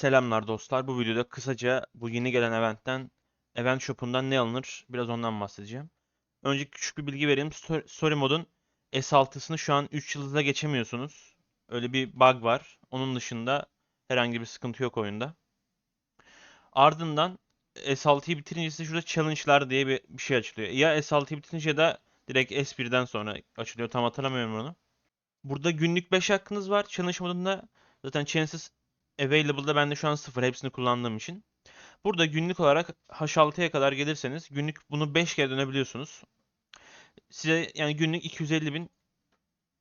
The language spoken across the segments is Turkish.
Selamlar dostlar. Bu videoda kısaca bu yeni gelen eventten, event shop'undan ne alınır biraz ondan bahsedeceğim. Önce küçük bir bilgi vereyim. Sto- Story modun S6'sını şu an 3 yıldızla geçemiyorsunuz. Öyle bir bug var. Onun dışında herhangi bir sıkıntı yok oyunda. Ardından S6'yı bitirince size şurada challenge'lar diye bir, bir şey açılıyor. Ya S6'yı bitirince ya da direkt S1'den sonra açılıyor. Tam hatırlamıyorum onu. Burada günlük 5 hakkınız var. Challenge modunda zaten chances Available'da bende şu an sıfır. Hepsini kullandığım için. Burada günlük olarak H6'ya kadar gelirseniz günlük bunu 5 kere dönebiliyorsunuz. Size yani günlük 250 bin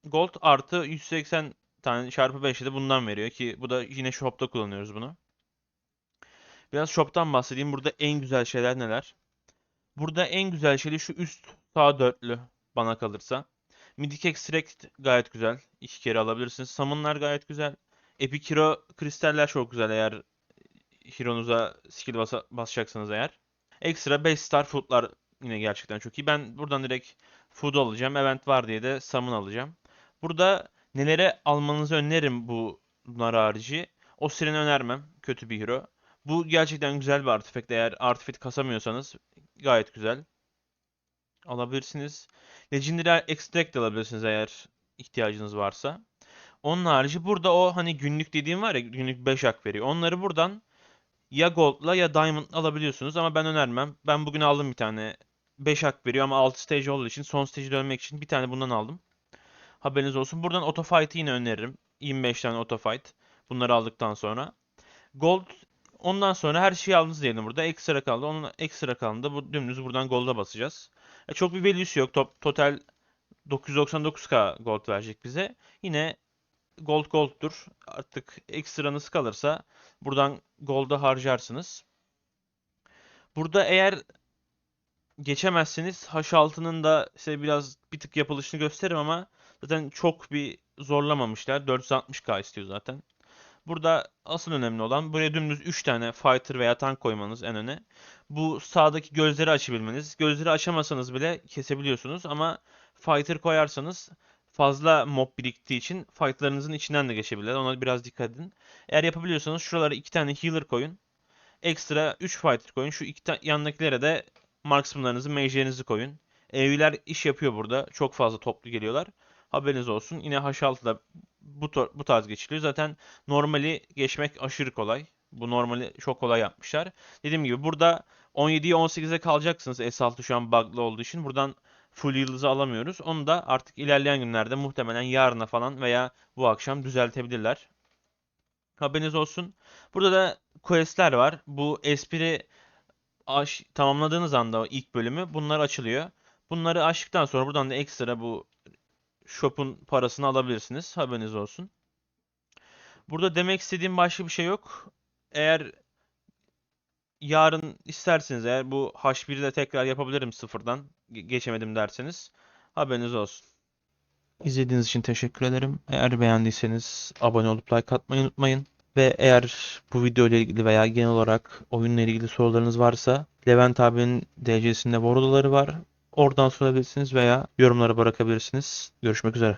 gold artı 180 tane çarpı 5 de bundan veriyor ki bu da yine shop'ta kullanıyoruz bunu. Biraz shop'tan bahsedeyim. Burada en güzel şeyler neler? Burada en güzel şey şu üst sağ dörtlü bana kalırsa. Mythic Extract gayet güzel. İki kere alabilirsiniz. Summon'lar gayet güzel. Epic Hero kristaller çok güzel eğer Hero'nuza skill basa, basacaksanız eğer. Ekstra 5 star food'lar yine gerçekten çok iyi. Ben buradan direkt food alacağım. Event var diye de summon alacağım. Burada nelere almanızı öneririm bu bunlar harici. O sireni önermem. Kötü bir hero. Bu gerçekten güzel bir artifact. Eğer artifact kasamıyorsanız gayet güzel. Alabilirsiniz. Legendary Extract alabilirsiniz eğer ihtiyacınız varsa. Onun harici burada o hani günlük dediğim var ya günlük 5 hak veriyor. Onları buradan ya Gold'la ya Diamond'la alabiliyorsunuz ama ben önermem. Ben bugün aldım bir tane 5 hak veriyor ama 6 stage olduğu için son stage'e dönmek için bir tane bundan aldım. Haberiniz olsun. Buradan Auto Fight'ı yine öneririm. 25 tane Auto Fight. Bunları aldıktan sonra. Gold ondan sonra her şeyi aldınız diyelim burada. Ekstra kaldı. Onun ekstra kaldı. Bu dümdüz buradan Gold'a basacağız. E, çok bir value'su yok. Top, total 999k gold verecek bize. Yine gold gold'dur. Artık ekstranız kalırsa buradan gold'a harcarsınız. Burada eğer geçemezseniz H6'nın da size biraz bir tık yapılışını gösteririm ama zaten çok bir zorlamamışlar. 460k istiyor zaten. Burada asıl önemli olan buraya dümdüz 3 tane fighter veya tank koymanız en öne. Bu sağdaki gözleri açabilmeniz. Gözleri açamasanız bile kesebiliyorsunuz ama fighter koyarsanız fazla mob biriktiği için fightlarınızın içinden de geçebilirler. Ona biraz dikkat edin. Eğer yapabiliyorsanız şuralara iki tane healer koyun. Ekstra 3 fighter koyun. Şu iki yanındakilere de marksmanlarınızı, mage'lerinizi koyun. EV'ler iş yapıyor burada. Çok fazla toplu geliyorlar. Haberiniz olsun. Yine H6'da bu, bu tarz geçiliyor. Zaten normali geçmek aşırı kolay. Bu normali çok kolay yapmışlar. Dediğim gibi burada 17'ye 18'e kalacaksınız. S6 şu an bug'lı olduğu için. Buradan full yıldızı alamıyoruz. Onu da artık ilerleyen günlerde muhtemelen yarına falan veya bu akşam düzeltebilirler. Haberiniz olsun. Burada da questler var. Bu espri aş tamamladığınız anda ilk bölümü bunlar açılıyor. Bunları açtıktan sonra buradan da ekstra bu shop'un parasını alabilirsiniz. Haberiniz olsun. Burada demek istediğim başka bir şey yok. Eğer yarın isterseniz eğer bu H1'i de tekrar yapabilirim sıfırdan ge- geçemedim derseniz haberiniz olsun. İzlediğiniz için teşekkür ederim. Eğer beğendiyseniz abone olup like atmayı unutmayın. Ve eğer bu video ile ilgili veya genel olarak oyunla ilgili sorularınız varsa Levent abinin DC'sinde Bordoları var. Oradan sorabilirsiniz veya yorumlara bırakabilirsiniz. Görüşmek üzere.